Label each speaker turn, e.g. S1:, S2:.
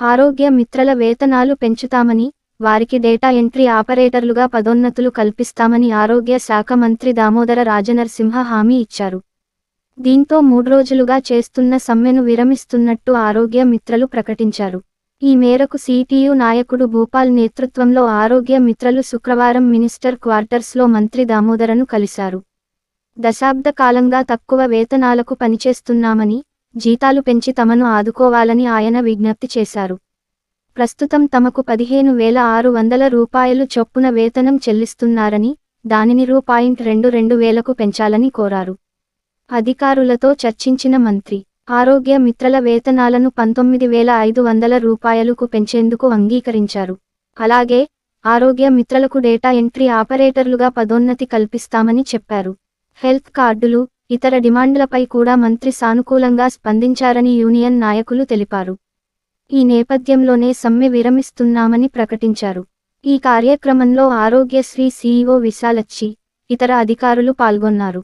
S1: ఆరోగ్య మిత్రల వేతనాలు పెంచుతామని వారికి డేటా ఎంట్రీ ఆపరేటర్లుగా పదోన్నతులు కల్పిస్తామని ఆరోగ్య శాఖ మంత్రి దామోదర రాజనరసింహ హామీ ఇచ్చారు. దీంతో మూడు రోజులుగా చేస్తున్న సమ్మెను విరమిస్తున్నట్టు ఆరోగ్య మిత్రలు ప్రకటించారు. ఈ మేరకు సిటియు నాయకుడు భూపాల్ నేతృత్వంలో ఆరోగ్య మిత్రలు శుక్రవారం మినిస్టర్ క్వార్టర్స్లో మంత్రి దామోదరను కలిశారు. దశాబ్ద కాలంగా తక్కువ వేతనాలకు పనిచేస్తున్నామని జీతాలు పెంచి తమను ఆదుకోవాలని ఆయన విజ్ఞప్తి చేశారు. ప్రస్తుతం తమకు పదిహేను వేల ఆరు వందల రూపాయలు చొప్పున వేతనం చెల్లిస్తున్నారని దానిని రూ పాయింట్ రెండు రెండు వేలకు పెంచాలని కోరారు. అధికారులతో చర్చించిన మంత్రి ఆరోగ్య మిత్రల వేతనాలను పంతొమ్మిది వేల ఐదు వందల రూపాయలకు పెంచేందుకు అంగీకరించారు. అలాగే ఆరోగ్య మిత్రలకు డేటా ఎంట్రీ ఆపరేటర్లుగా పదోన్నతి కల్పిస్తామని చెప్పారు. హెల్త్ కార్డులు ఇతర డిమాండ్లపై కూడా మంత్రి సానుకూలంగా స్పందించారని యూనియన్ నాయకులు తెలిపారు. ఈ నేపథ్యంలోనే సమ్మె విరమిస్తున్నామని ప్రకటించారు. ఈ కార్యక్రమంలో ఆరోగ్యశ్రీ సీఈఓ విశాలచ్చి ఇతర అధికారులు పాల్గొన్నారు.